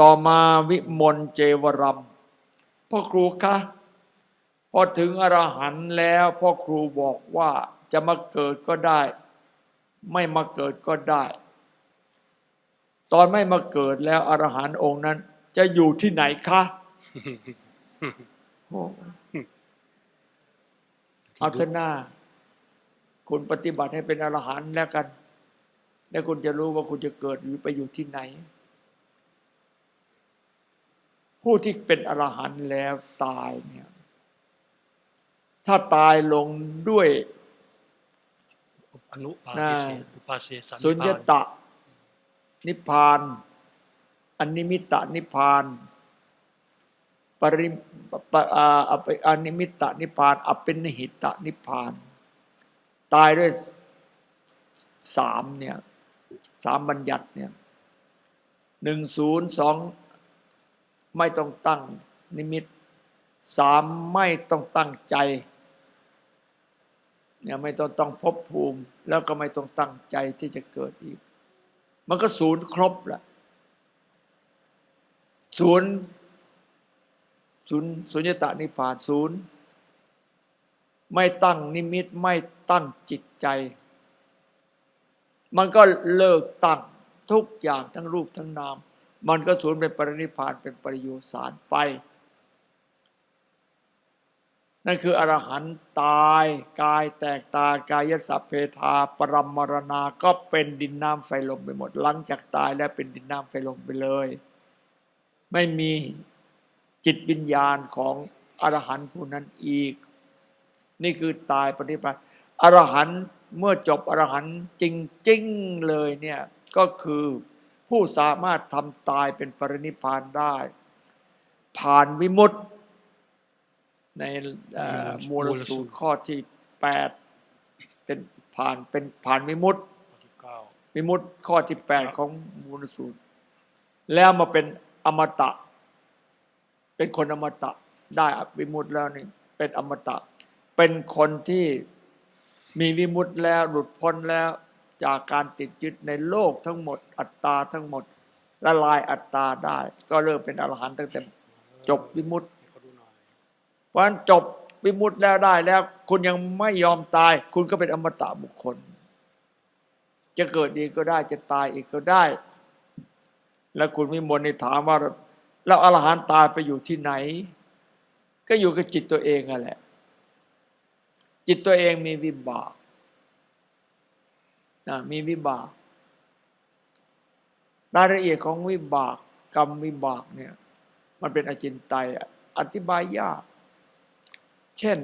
ต่อมาวิมลเจวรัมพ่อครูคะพอถึงอรหันต์แล้วพ่อครูบอกว่าจะมาเกิดก็ได้ ไม่มาเกิดก็ได้ ตอนไม่มาเกิดแล้วอรหันต์องค์นั้น จะอยู่ที่ไหนคะโอ้เอาเถอะหน้า คุณปฏิบัติให้เป็นอรหันต์แล้วกัน แล้วคุณจะรู้ว่าคุณจะเกิดหรือไปอยู่ที่ไหน ผู้ที่เป็นอรหันต์แล้วตายเนี่ยถ้าตายลงด้วยอนุปาน่าทิเสอุปาเสสนิพพานสุญญตะ นิพพานอนนิมิตะนิพพานปริปะอ่าอภิอนิมิตะนิพพานอเป็นนิหิตะนิพพาน ตายด้วยสามเนี่ยสามบัญญัติเนี่ยหนึ่งศูนย์สอง ไม่ต้องตั้งนิมิตสามไม่ต้องตั้งใจเนี่ยไม่ต้องต้องพบภูมิ แล้วก็ไม่ต้องตั้งใจที่จะเกิดอีก มันก็ศูนย์ครบละศูนย์ศูนย์สุญญตานิพพานศูนย์ไม่ตั้งนิมิตไม่ตั้งจิตใจ มันก็เลิกตั้งทุกอย่างทั้งรูปทั้งนาม มันก็สูญเป็นปรินิพานเป็นปริโยสารไป นั่นคืออรหันต์ตาย กายแตกตายกายสัพเพทา ปรมมรณาก็เป็นดินน้ำไฟลมไปหมด หลังจากตายแล้วเป็นดินน้ำไฟลมไปเลย ไม่มีจิตวิญญาณของอรหันต์ผู้นั้นอีก นี่คือตายปฏิบัติอรหันต์เมื่อจบอรหันต์จริง ๆ เลยเนี่ยก็คือ ผู้สามารถทำตายเป็นปรินิพพานได้ ผ่านวิมุตติในเอ่อมูลสูตรข้อที่แปดเป็นผ่านเป็นผ่านวิมุตติข้อที่เก้าวิมุตติข้อที่แปดของมูลสูตร แล้วมาเป็นอมตะ เป็นคนอมตะ ได้วิมุตติแล้วนี่เป็นอมตะ เป็นคนที่มีวิมุตติแล้วหลุดพ้นแล้ว จากการติดยึดในโลกทั้งหมด อัตตาทั้งหมด ละลายอัตตาได้ ก็เริ่มเป็นอรหันต์ตั้งแต่จบวิมุตติเพราะฉะนั้นจบวิมุตติแล้วได้แล้ว คุณยังไม่ยอมตาย คุณก็เป็นอมตะบุคคล จะเกิดดีก็ได้จะตายอีกก็ได้ แล้วคุณวิมลนี่ถามว่าแล้วอรหันต์ตายไปอยู่ที่ไหน ก็อยู่กับจิตตัวเองนั่นแหละ จิตตัวเองมีวิบาก นะมีวิบาก รายละเอียดของวิบาก กรรมวิบากเนี่ย มันเป็นอจินไตยอธิบายยาก เช่น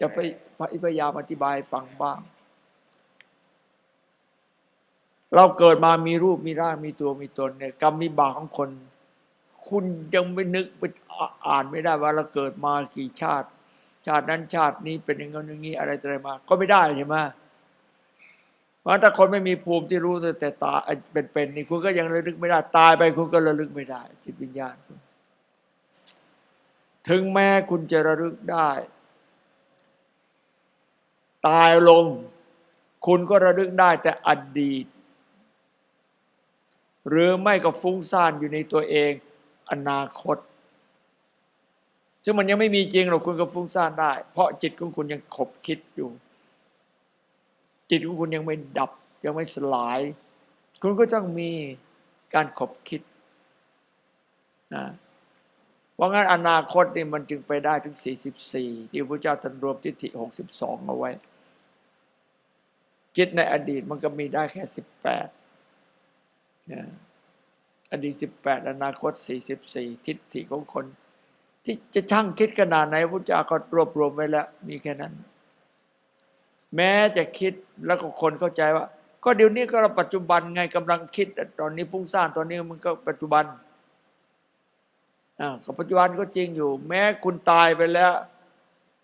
จะไปพยายามอธิบายฟังบ้าง เราเกิดมามีรูปมีร่างมีตัวมีตนเนี่ย กรรมวิบากของคน คุณยังไม่นึกไปอ่านไม่ได้ว่าเราเกิดมากี่ชาติ ชาตินั้นชาตินี้เป็นอย่างไงอย่างนี้อะไรอะไรมา ก็ไม่ได้ใช่ไหม ราะถ้าคนไม่มีภูมิที่รู้แต่ตาเป็นๆนี่คุณก็ยังระลึกไม่ได้ ตายไปคุณก็ระลึกไม่ได้ จิตวิญญาณคุณ ถึงแม้คุณจะระลึกได้ ตายลง คุณก็ระลึกได้แต่อดีต หรือไม่ก็ฟุ้งซ่านอยู่ในตัวเอง อนาคต ซึ่งมันยังไม่มีจริงหรอกคุณก็ฟุ้งซ่านได้ เพราะจิตของคุณยังขบคิดอยู่ จิตของคุณยังไม่ดับยังไม่สลาย คุณก็ต้องมีการขบคิดนะเพราะงั้นอนาคตนี่มันจึงไปได้ถึง 44 ที่พระเจ้าท่านรวมทิฏฐิ 62 เอาไว้ คิดในอดีตมันก็มีได้แค่ 18นะอดีต 18 อนาคต 44 ทิฏฐิของคน ที่จะช่างคิดขนาดไหนพระเจ้าก็รวบรวมไว้แล้ว มีแค่นั้น แม้จะคิดแล้วก็คนเข้าใจว่า ก็เดี๋ยวนี้ก็เราปัจจุบันไงกำลังคิด ตอนนี้ฟุ้งซ่านตอนนี้มันก็ปัจจุบันอ่าก็ปัจจุบันก็จริงอยู่ แม้คุณตายไปแล้ว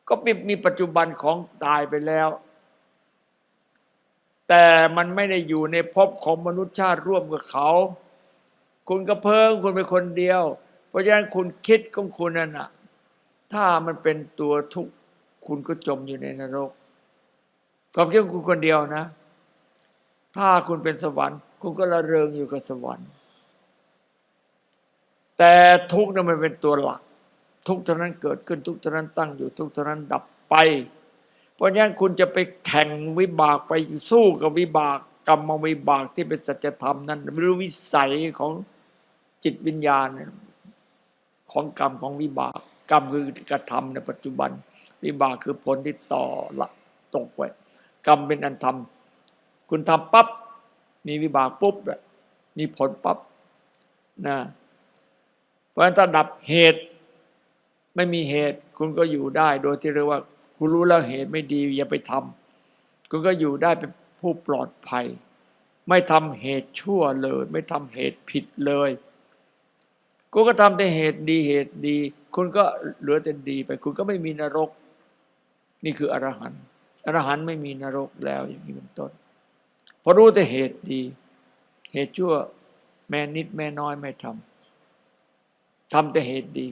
ก็มีมีปัจจุบันของตายไปแล้ว แต่มันไม่ได้อยู่ในภพของมนุษยชาติร่วมกับเขา คุณก็เพิ่งคุณเป็นคนเดียว เพราะฉะนั้นคุณคิดของคุณนั่นน่ะถ้ามันเป็นตัวทุกข์คุณก็จมอยู่ในนรก ความคิดของคุณคนเดียวนะ ถ้าคุณเป็นสวรรค์ คุณก็ระเริงอยู่กับสวรรค์ แต่ทุกข์นั้นมันเป็นตัวหลัก ทุกข์เท่านั้นเกิดขึ้นทุกข์เท่านั้นตั้งอยู่ทุกข์เท่านั้นดับไป เพราะฉะนั้นคุณจะไปแข่งวิบากไปสู้กับวิบากกรรมวิบากที่เป็นสัจธรรมนั้นไม่รู้วิสัยของจิตวิญญาณ ของกรรมของวิบาก กรรมคือกระทำในปัจจุบัน วิบากคือผลที่ต่อละตกไว้ กรรมเป็นอันทำคุณทำปั๊บมีวิบากปุ๊บนี่ยมีผลปั๊บนะเพราะฉะนั้นถ้าดับเหตุ ไม่มีเหตุ คุณก็อยู่ได้ โดยที่เรียกว่า คุณรู้แล้วเหตุไม่ดี อย่าไปทำคุณก็อยู่ได้เป็นผู้ปลอดภัย ไม่ทำเหตุชั่วเลย ไม่ทำเหตุผิดเลยคุณก็ทำแต่เหตุดีเหตุดี คุณก็เหลือแต่ดีไป คุณก็ไม่มีนรก นี่คืออรหันต์ อรหันต์ไม่มีนรกแล้วอย่างนี้เป็นต้นเพราะรู้แต่เหตุดี เหตุชั่ว แม่นิดแม่น้อยไม่ทำทำแต่เหตุดี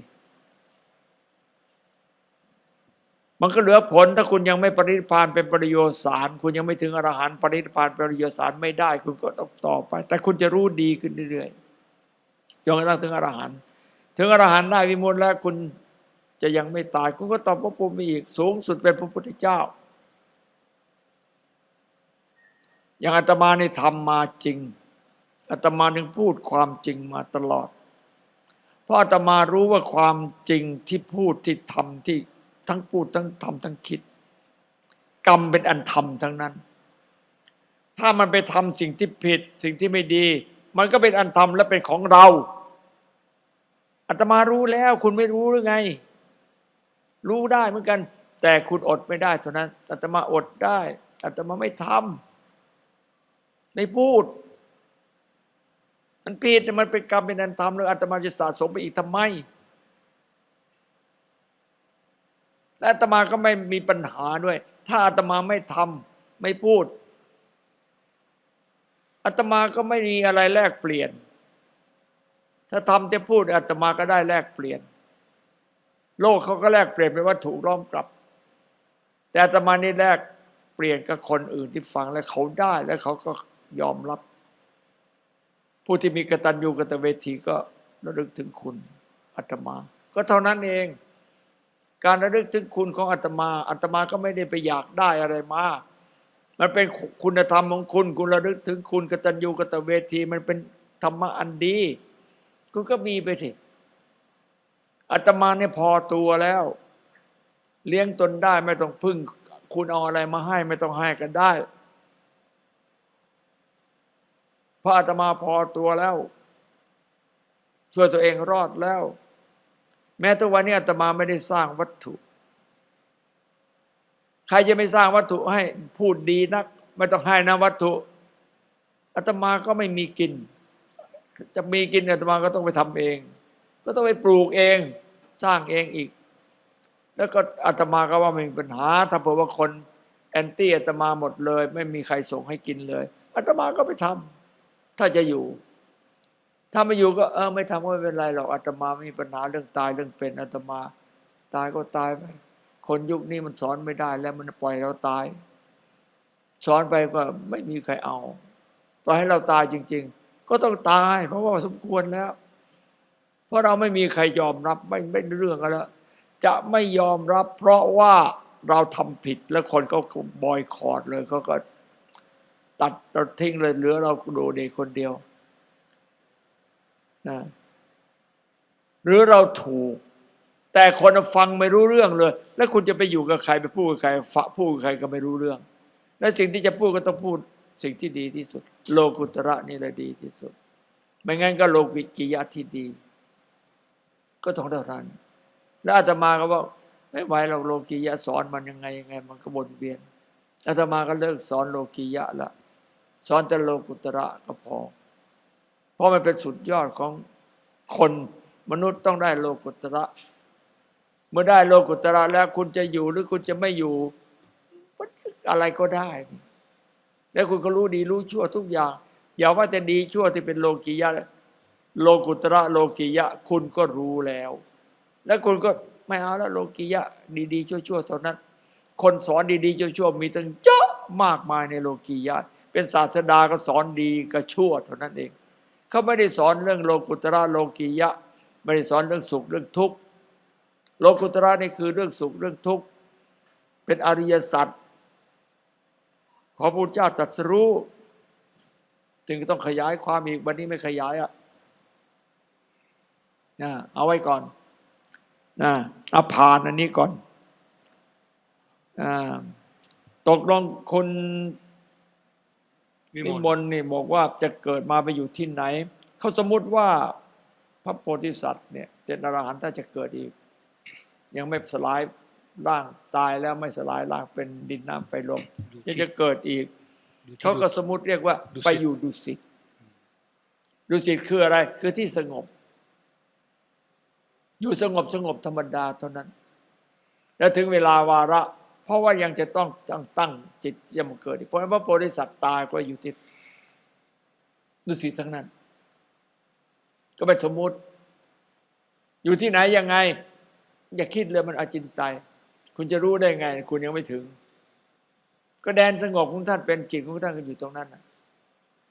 มันก็เหลือผลถ้าคุณยังไม่ปรินิพานเป็นปริโยสาร คุณยังไม่ถึงอรหันต์ปรินิพานเป็นปริโยสารไม่ได้ คุณก็ต้องต่อไป แต่คุณจะรู้ดีขึ้นเรื่อยๆจนกระทั่งถึงอรหันต์ถึงอรหันต์ได้วิมุตแล้วคุณจะยังไม่ตาย คุณก็ต่อพระภูมิอีกสูงสุดเป็นพระพุทธเจ้า อย่างอาตมาในทำมาจริงอาตมาถึงพูดความจริงมาตลอด เพราะอาตมารู้ว่าความจริงที่พูดที่ทำที่ทั้งพูดทั้งทำทั้งคิด กรรมเป็นอันทำทั้งนั้น ถ้ามันไปทำสิ่งที่ผิด สิ่งที่ไม่ดี มันก็เป็นอันทำและเป็นของเราอาตมารู้แล้วคุณไม่รู้หรือไง รู้ได้เหมือนกัน แต่คุณอดไม่ได้เท่านั้นอาตมาอดได้อาตมาไม่ทำ ไม่พูด มันผิดมันเป็นกรรมเป็นอันทำแล้วอาตมาจะสะสมไปอีกทำไม และอาตมาก็ไม่มีปัญหาด้วย ถ้าอาตมาไม่ทำไม่พูดอาตมาก็ไม่มีอะไรแลกเปลี่ยน ถ้าทำแต่พูดอาตมาก็ได้แลกเปลี่ยน โลกเขาก็แลกเปลี่ยนเป็นวัตถุล้อมกลับ แต่อาตมานี่แลกเปลี่ยนกับคนอื่นที่ฟังแล้วเขาได้แล้วเขาก็ ยอมรับ ผู้ที่มีกตัญญูกตเวทีก็ระลึกถึงคุณอาตมา ก็เท่านั้นเอง การระลึกถึงคุณของอาตมาอาตมาก็ไม่ได้ไปอยากได้อะไรมา มันเป็นคุณธรรมของคุณ คุณระลึกถึงคุณกตัญญูกตเวที มันเป็นธรรมะอันดีคุณก็มีไปทีอาตมาเนี่ยพอตัวแล้ว เลี้ยงตนได้ไม่ต้องพึ่ง คุณเอาอะไรมาให้ ไม่ต้องให้กันได้ เพระอาตมาพอตัวแล้ว ช่วยตัวเองรอดแล้ว แม้ทุกวันนี้อาตมาไม่ได้สร้างวัตถุ ใครจะไม่สร้างวัตถุให้พูดดีนัก ไม่ต้องให้นะวัตถุอาตมาก็ไม่มีกิน จะมีกินอาตมาก็ต้องไปทำเอง ก็ต้องไปปลูกเอง สร้างเองอีก แล้วก็อาตมาก็ว่าไม่มีปัญหา ถ้าเผื่อว่าคนแอนตี้อาตมาหมดเลย ไม่มีใครส่งให้กินเลยอาตมาก็ไปทำ ถ้าจะอยู่ ถ้าไม่อยู่ก็เออไม่ทำก็ไม่เป็นไรหรอกอาตมาไม่มีปัญหาเรื่องตายเรื่องเป็นอาตมา ตายก็ตายไปคนยุคนี้มันสอนไม่ได้ แล้วมันปล่อยเราตาย สอนไปก็ไม่มีใครเอาปล่อยให้เราตายจริง ๆ ก็ต้องตาย เพราะว่าสมควรแล้ว เพราะเราไม่มีใครยอมรับไม่ไม่เรื่องกันแล้วจะไม่ยอมรับ เพราะว่าเราทำผิดแล้วคนเขาบอยคอรดเลยเขาก็ ตัดเราทิ้งเลยเหลือเราโดเดคนเดียวนะหรือเราถูก แต่คนฟังไม่รู้เรื่องเลย แล้วคุณจะไปอยู่กับใครไปพูดกับใครฝะพูดกับใครก็ไม่รู้เรื่อง และสิ่งที่จะพูดก็ต้องพูดสิ่งที่ดีที่สุด โลกุตระนี่แหละดีที่สุด ไม่งั้นก็โลกิกิยะที่ดี ก็ต้องเท่านั้นแล้วอาตมาก็บอกไม่ไหวเราโลกิยะสอนมันยังไงยังไง มันก็วนเวียนอาตมาก็เลิกสอนโลกิยะละ สอนแต่โลกุตระก็พอ เพราะมันเป็นสุดยอดของคนมนุษย์ต้องได้โลกุตระ เมื่อได้โลกุตระแล้วคุณจะอยู่หรือคุณจะไม่อยู่อะไรก็ได้ แล้วคุณก็รู้ดีรู้ชั่วทุกอย่าง อย่าว่าแต่ดีชั่วที่เป็นโลกิยะ โลกุตระโลกิยะ คุณก็รู้แล้ว แล้วคุณก็ไม่เอาแล้วโลกิยะ ดีๆชั่วๆเท่านั้น คนสอนดีๆชั่วๆมีตั้งเยอะมากมายในโลกิยะ เป็นศาสดาก็สอนดีกับชั่วเท่านั้นเองเขาไม่ได้สอนเรื่องโลกุตระโลกิยะ ไม่ได้สอนเรื่องสุขเรื่องทุกข์โลกุตระนี่คือเรื่องสุขเรื่องทุกข์เป็นอริยสัจขอพระพุทธเจ้าตรัสรู้จึงต้องขยายความอีกวันนี้ไม่ขยายอะนะเอาไว้ก่อนนะเอาผ่านอันนี้ก่อนอตกลงคุณ วินิมมลนต์นี่บอกว่าจะเกิดมาไปอยู่ที่ไหน เขาสมมติว่าพระโพธิสัตว์เนี่ยเป็นอรหันต์ถ้าจะเกิดอีก ยังไม่สลายร่างตายแล้วไม่สลายร่างเป็นดินน้ำไฟลมยังจะเกิดอีกดูที่เขาก็สมมติเรียกว่าดุสิตไปอยู่ดุสิตดุสิตคืออะไร คือที่สงบ อยู่สงบสงบธรรมดาเท่านั้น แล้วถึงเวลาวาระ เพราะว่ายังจะต้องตั้งตั้งจิตจะมาเกิดเพราะฉะนั้นพระโพธิสัตว์ตายก็อยู่ที่ดุสิตทั้งนั้น ก็เป็นสมมุติ อยู่ที่ไหนยังไง อย่าคิดเลยมันอาจินไตยคุณจะรู้ได้ไง คุณยังไม่ถึง ก็แดนสงบของท่านเป็นจิตของท่านก็อยู่ตรงนั้นนะ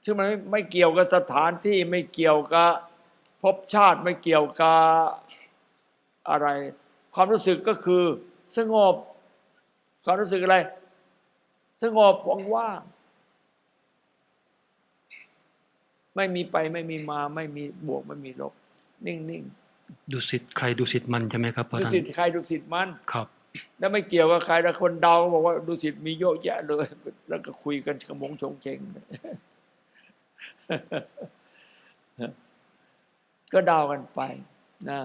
ซึ่งมันไม่เกี่ยวกับสถานที่ไม่เกี่ยวกับภพชาติไม่เกี่ยวกับอะไร ความรู้สึกก็คือสงบ ความรู้สึกอะไร สงบว่างๆไม่มีไปไม่มีมา ไม่มีบวกไม่มีลบ นิ่งดุสิตใครดุสิตมันใช่ไหมครับๆพระดูท่านสิทธิ์ใครดูสิทธิ์มัน ครับ แล้วไม่เกี่ยวกับใครแต่คนเดาบอกว่าดูสิทธิ์มีเยอะแยะเลย แล้วก็คุยกันขมงชงเชง ก็เดากันไปนะ